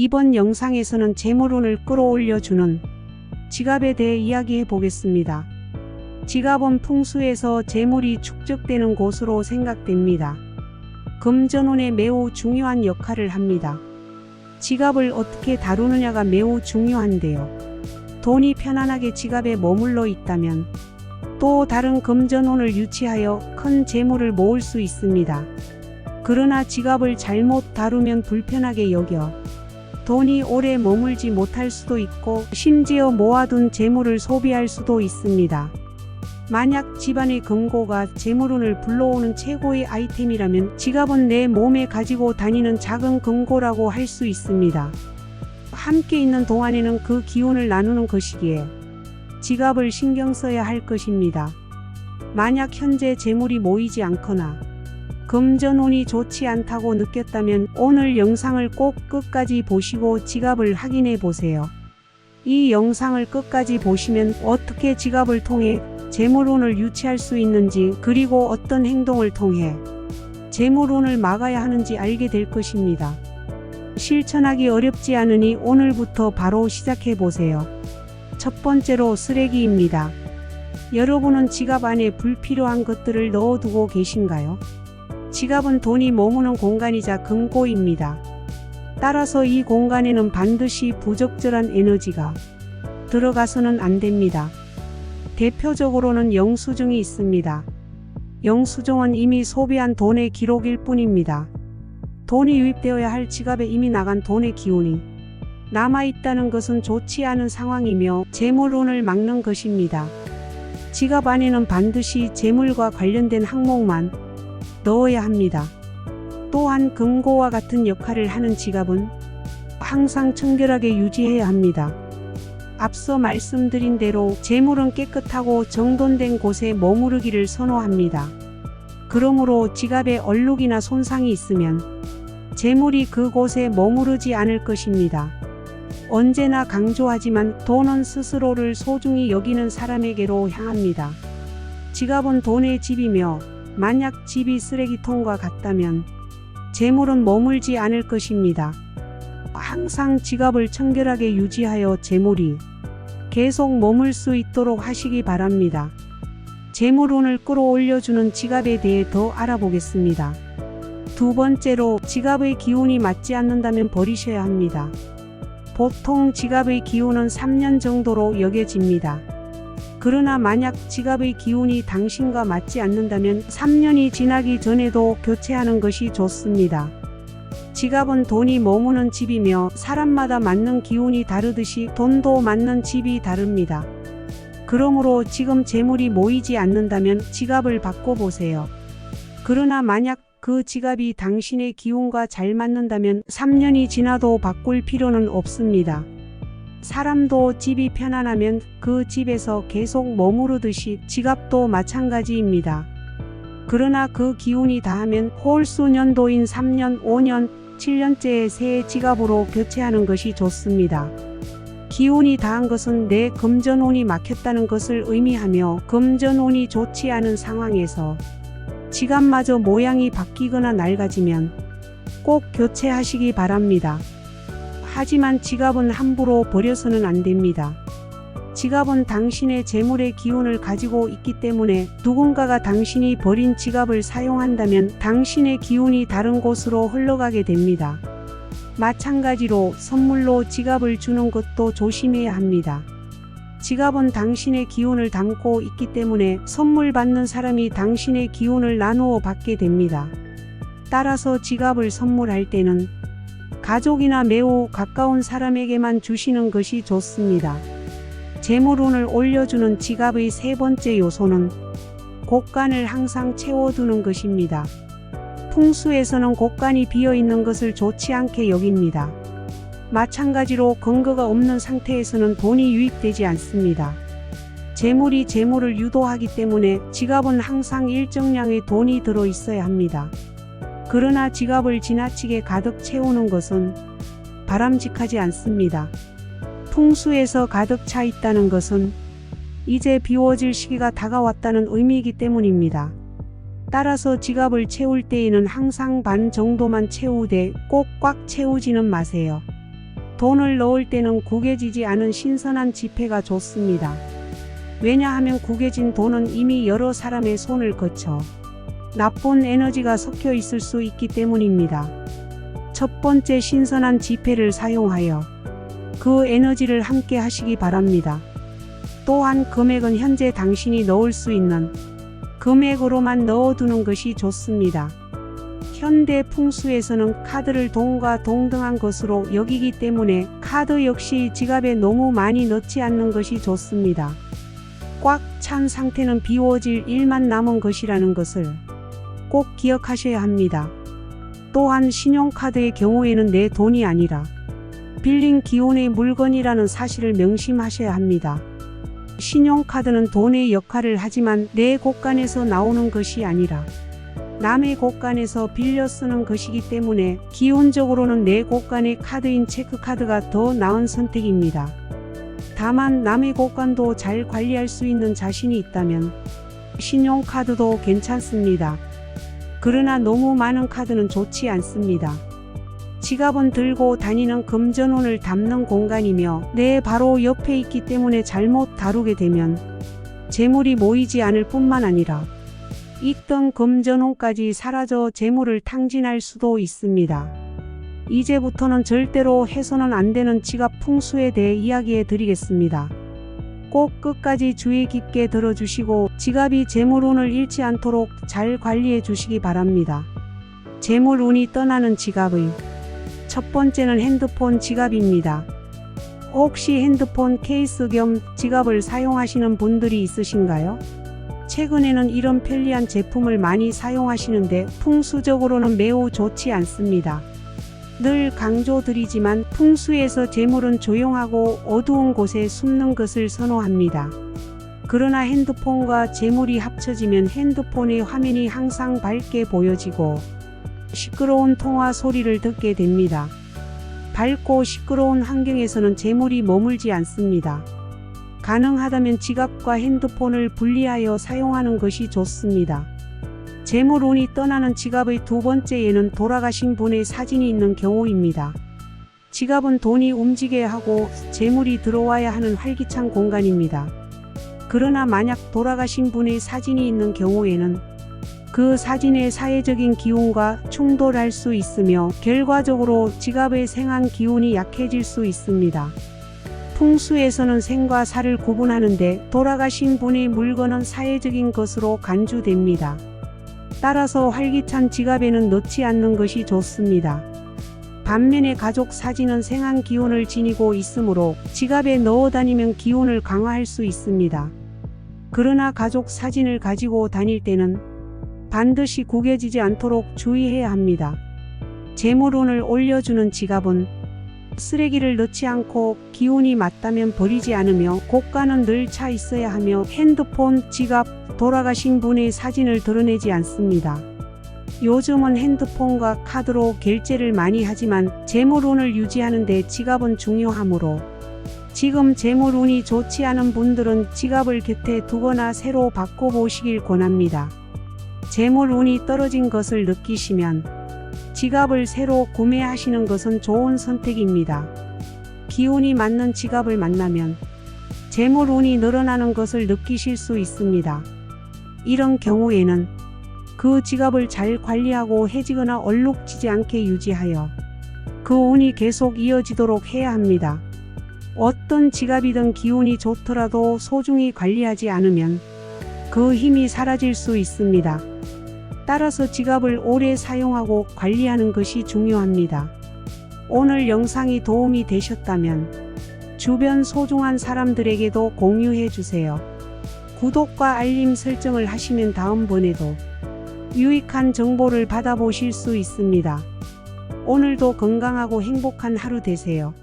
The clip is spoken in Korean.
이번 영상에서는 재물운을 끌어올려주는 지갑에 대해 이야기해 보겠습니다. 지갑은 풍수에서 재물이 축적되는 곳으로 생각됩니다. 금전운에 매우 중요한 역할을 합니다. 지갑을 어떻게 다루느냐가 매우 중요한데요. 돈이 편안하게 지갑에 머물러 있다면 또 다른 금전운을 유치하여 큰 재물을 모을 수 있습니다. 그러나 지갑을 잘못 다루면 불편하게 여겨 돈이 오래 머물지 못할 수도 있고 심지어 모아둔 재물을 소비할 수도 있습니다. 만약 집안의 금고가 재물운을 불러오는 최고의 아이템이라면 지갑은 내 몸에 가지고 다니는 작은 금고라고 할 수 있습니다. 함께 있는 동안에는 그 기운을 나누는 것이기에 지갑을 신경 써야 할 것입니다. 만약 현재 재물이 모이지 않거나 금전운이 좋지 않다고 느꼈다면 오늘 영상을 꼭 끝까지 보시고 지갑을 확인해 보세요. 이 영상을 끝까지 보시면 어떻게 지갑을 통해 재물운을 유치할 수 있는지 그리고 어떤 행동을 통해 재물운을 막아야 하는지 알게 될 것입니다. 실천하기 어렵지 않으니 오늘부터 바로 시작해 보세요. 첫 번째로 쓰레기입니다. 여러분은 지갑 안에 불필요한 것들을 넣어두고 계신가요? 지갑은 돈이 머무는 공간이자 금고입니다. 따라서 이 공간에는 반드시 부적절한 에너지가 들어가서는 안 됩니다. 대표적으로는 영수증이 있습니다. 영수증은 이미 소비한 돈의 기록일 뿐입니다. 돈이 유입되어야 할 지갑에 이미 나간 돈의 기운이 남아있다는 것은 좋지 않은 상황이며 재물운을 막는 것입니다. 지갑 안에는 반드시 재물과 관련된 항목만 넣어야 합니다. 또한 금고와 같은 역할을 하는 지갑은 항상 청결하게 유지해야 합니다. 앞서 말씀드린 대로 재물은 깨끗하고 정돈된 곳에 머무르기를 선호합니다. 그러므로 지갑에 얼룩이나 손상이 있으면 재물이 그곳에 머무르지 않을 것입니다. 언제나 강조하지만 돈은 스스로를 소중히 여기는 사람에게로 향합니다. 지갑은 돈의 집이며 만약 집이 쓰레기통과 같다면 재물은 머물지 않을 것입니다. 항상 지갑을 청결하게 유지하여 재물이 계속 머물 수 있도록 하시기 바랍니다. 재물운을 끌어올려주는 지갑에 대해 더 알아보겠습니다. 두 번째로 지갑의 기운이 맞지 않는다면 버리셔야 합니다. 보통 지갑의 기운은 3년 정도로 여겨집니다. 그러나 만약 지갑의 기운이 당신과 맞지 않는다면 3년이 지나기 전에도 교체하는 것이 좋습니다. 지갑은 돈이 머무는 집이며 사람마다 맞는 기운이 다르듯이 돈도 맞는 집이 다릅니다. 그러므로 지금 재물이 모이지 않는다면 지갑을 바꿔보세요. 그러나 만약 그 지갑이 당신의 기운과 잘 맞는다면 3년이 지나도 바꿀 필요는 없습니다. 사람도 집이 편안하면 그 집에서 계속 머무르듯이 지갑도 마찬가지입니다. 그러나 그 기운이 다하면 홀수년도인 3년, 5년, 7년째의 새 지갑으로 교체하는 것이 좋습니다. 기운이 다한 것은 내 금전운이 막혔다는 것을 의미하며 금전운이 좋지 않은 상황에서 지갑마저 모양이 바뀌거나 낡아지면 꼭 교체하시기 바랍니다. 하지만 지갑은 함부로 버려서는 안 됩니다. 지갑은 당신의 재물의 기운을 가지고 있기 때문에 누군가가 당신이 버린 지갑을 사용한다면 당신의 기운이 다른 곳으로 흘러가게 됩니다. 마찬가지로 선물로 지갑을 주는 것도 조심해야 합니다. 지갑은 당신의 기운을 담고 있기 때문에 선물 받는 사람이 당신의 기운을 나누어 받게 됩니다. 따라서 지갑을 선물할 때는 가족이나 매우 가까운 사람에게만 주시는 것이 좋습니다. 재물운을 올려주는 지갑의 세 번째 요소는 곳간을 항상 채워두는 것입니다. 풍수에서는 곳간이 비어 있는 것을 좋지 않게 여깁니다. 마찬가지로 근거가 없는 상태에서는 돈이 유입되지 않습니다. 재물이 재물을 유도하기 때문에 지갑은 항상 일정량의 돈이 들어 있어야 합니다. 그러나 지갑을 지나치게 가득 채우는 것은 바람직하지 않습니다. 풍수에서 가득 차 있다는 것은 이제 비워질 시기가 다가왔다는 의미이기 때문입니다. 따라서 지갑을 채울 때에는 항상 반 정도만 채우되 꼭 꽉 채우지는 마세요. 돈을 넣을 때는 구겨지지 않은 신선한 지폐가 좋습니다. 왜냐하면 구겨진 돈은 이미 여러 사람의 손을 거쳐 나쁜 에너지가 섞여 있을 수 있기 때문입니다. 첫 번째 신선한 지폐를 사용하여 그 에너지를 함께 하시기 바랍니다. 또한 금액은 현재 당신이 넣을 수 있는 금액으로만 넣어두는 것이 좋습니다. 현대 풍수에서는 카드를 동과 동등한 것으로 여기기 때문에 카드 역시 지갑에 너무 많이 넣지 않는 것이 좋습니다. 꽉 찬 상태는 비워질 일만 남은 것이라는 것을 꼭 기억하셔야 합니다. 또한 신용카드의 경우에는 내 돈이 아니라 빌린 기운의 물건이라는 사실을 명심하셔야 합니다. 신용카드는 돈의 역할을 하지만 내 곳간에서 나오는 것이 아니라 남의 곳간에서 빌려 쓰는 것이기 때문에 기본적으로는 내 곳간의 카드인 체크카드가 더 나은 선택입니다. 다만 남의 곳간도 잘 관리할 수 있는 자신이 있다면 신용카드도 괜찮습니다. 그러나 너무 많은 카드는 좋지 않습니다. 지갑은 들고 다니는 금전운을 담는 공간이며 내 바로 옆에 있기 때문에 잘못 다루게 되면 재물이 모이지 않을 뿐만 아니라 있던 금전운까지 사라져 재물을 탕진할 수도 있습니다. 이제부터는 절대로 해서는 안 되는 지갑 풍수에 대해 이야기해 드리겠습니다. 꼭 끝까지 주의 깊게 들어주시고 지갑이 재물운을 잃지 않도록 잘 관리해 주시기 바랍니다. 재물운이 떠나는 지갑의 첫 번째는 핸드폰 지갑입니다. 혹시 핸드폰 케이스 겸 지갑을 사용하시는 분들이 있으신가요? 최근에는 이런 편리한 제품을 많이 사용하시는데 풍수적으로는 매우 좋지 않습니다. 늘 강조드리지만 풍수에서 재물은 조용하고 어두운 곳에 숨는 것을 선호합니다. 그러나 핸드폰과 재물이 합쳐지면 핸드폰의 화면이 항상 밝게 보여지고 시끄러운 통화 소리를 듣게 됩니다. 밝고 시끄러운 환경에서는 재물이 머물지 않습니다. 가능하다면 지갑과 핸드폰을 분리하여 사용하는 것이 좋습니다. 재물운이 떠나는 지갑의 두 번째에는 돌아가신 분의 사진이 있는 경우입니다. 지갑은 돈이 움직여야 하고 재물이 들어와야 하는 활기찬 공간입니다. 그러나 만약 돌아가신 분의 사진이 있는 경우에는 그 사진의 사회적인 기운과 충돌할 수 있으며 결과적으로 지갑의 생한 기운이 약해질 수 있습니다. 풍수에서는 생과 사를 구분하는데 돌아가신 분의 물건은 사회적인 것으로 간주됩니다. 따라서 활기찬 지갑에는 넣지 않는 것이 좋습니다. 반면에 가족 사진은 생한 기운을 지니고 있으므로 지갑에 넣어 다니면 기운을 강화할 수 있습니다. 그러나 가족 사진을 가지고 다닐 때는 반드시 구겨지지 않도록 주의해야 합니다. 재물운을 올려주는 지갑은 쓰레기를 넣지 않고 기운이 맞다면 버리지 않으며 고가는 늘 차 있어야 하며 핸드폰, 지갑, 돌아가신 분의 사진을 드러내지 않습니다. 요즘은 핸드폰과 카드로 결제를 많이 하지만 재물운을 유지하는 데 지갑은 중요하므로 지금 재물운이 좋지 않은 분들은 지갑을 곁에 두거나 새로 바꿔보시길 권합니다. 재물운이 떨어진 것을 느끼시면 지갑을 새로 구매하시는 것은 좋은 선택입니다. 기운이 맞는 지갑을 만나면 재물운이 늘어나는 것을 느끼실 수 있습니다. 이런 경우에는 그 지갑을 잘 관리하고 해지거나 얼룩지지 않게 유지하여 그 운이 계속 이어지도록 해야 합니다. 어떤 지갑이든 기운이 좋더라도 소중히 관리하지 않으면 그 힘이 사라질 수 있습니다. 따라서 지갑을 오래 사용하고 관리하는 것이 중요합니다. 오늘 영상이 도움이 되셨다면 주변 소중한 사람들에게도 공유해 주세요. 구독과 알림 설정을 하시면 다음번에도 유익한 정보를 받아보실 수 있습니다. 오늘도 건강하고 행복한 하루 되세요.